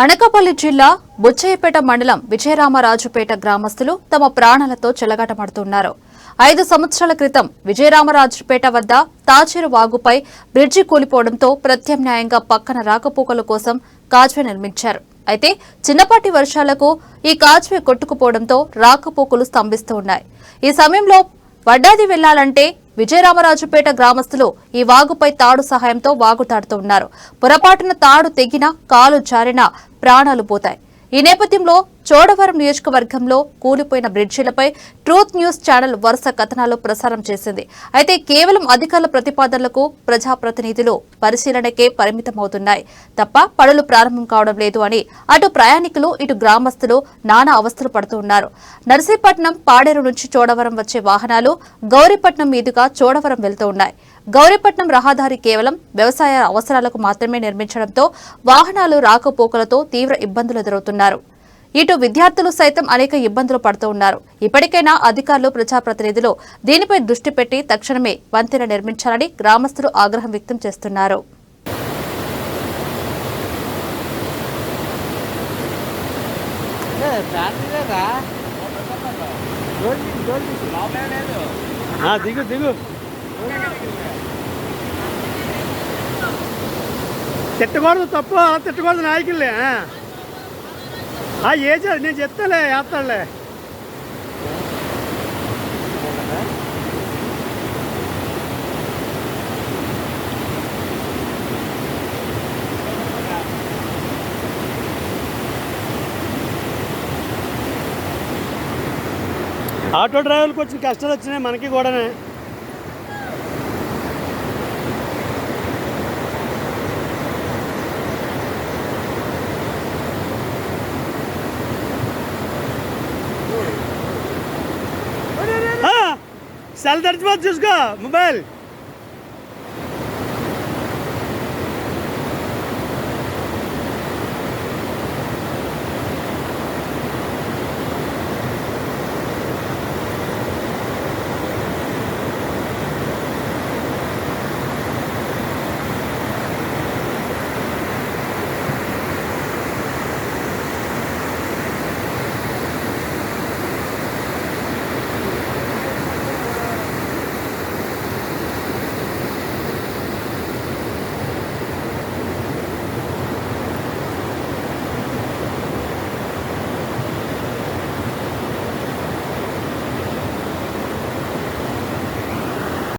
అనకాపల్లి జిల్లా బుచ్చయ్యపేట మండలం విజయరామరాజుపేట గ్రామస్తులు తమ ప్రాణాలతో చెలగాటమాడుతున్నారు. ఐదు సంవత్సరాల క్రితం విజయరామరాజుపేట వద్ద తాచేరు వాగుపై బ్రిడ్జి కూలిపోవడంతో ప్రత్యామ్నాయంగా పక్కన రాకపోకల కోసం కాజ్వే నిర్మించారు. అయితే చిన్నపాటి వర్షాలకు ఈ కాజ్వే కొట్టుకుపోవడంతో రాకపోకలు స్తంభిస్తూ ఉన్నాయి. ఈ సమయంలో వడ్డాది వెళ్ళాలంటే విజయరామరాజుపేట గ్రామస్తులు ఈ వాగుపై తాడు సహాయంతో వాగు తాడుతూ ఉన్నారు. పొరపాటున తాడు తెగినా కాలు జారినా ప్రాణాలు పోతాయి. ఈ నేపథ్యంలో చోడవరం నియోజకవర్గంలో కూలిపోయిన బ్రిడ్జీలపై ట్రూత్ న్యూస్ ఛానల్ వరుస కథనాలు ప్రసారం చేసింది. అయితే కేవలం అధికారుల ప్రతిపాదనలకు ప్రజాప్రతినిధులు పరిశీలనకే పరిమితమవుతున్నాయి. తప్ప పనులు ప్రారంభం కావడం లేదు అని అటు ప్రయాణికులు ఇటు గ్రామస్తులు నానా అవస్థలు పడుతున్నారు నర్సీపట్నం పాడేరు నుంచి చోడవరం వచ్చే వాహనాలు గౌరీపట్నం మీదుగా చోడవరం వెళ్తూ ఉన్నాయి. గౌరీపట్నం రహదారి కేవలం వ్యవసాయ అవసరాలకు మాత్రమే నిర్మించడంతో వాహనాలు రాకపోకలతో తీవ్ర ఇబ్బందులు ఎదురవుతున్నారు. ఇటు విద్యార్థులు సైతం అనేక ఇబ్బందులు పడుతూ ఉన్నారు. ఇప్పటికైనా అధికారులు ప్రజాప్రతినిధులు దీనిపై దృష్టి పెట్టి తక్షణమే వంతెన నిర్మించాలని గ్రామస్తులు ఆగ్రహం వ్యక్తం చేస్తున్నారు. ఆ, దిగు దిగు. తిట్టకూడదు తప్పు అలా తిట్టకూడదు నాయకులే. ఆ. ఆ నేను చెప్తాలే వేస్తాడులే ఆటో డ్రైవర్లకు వచ్చిన కష్టాలు వచ్చినాయి మనకి కూడానే. सेल दर्ज मत जिसका? मोबाइल?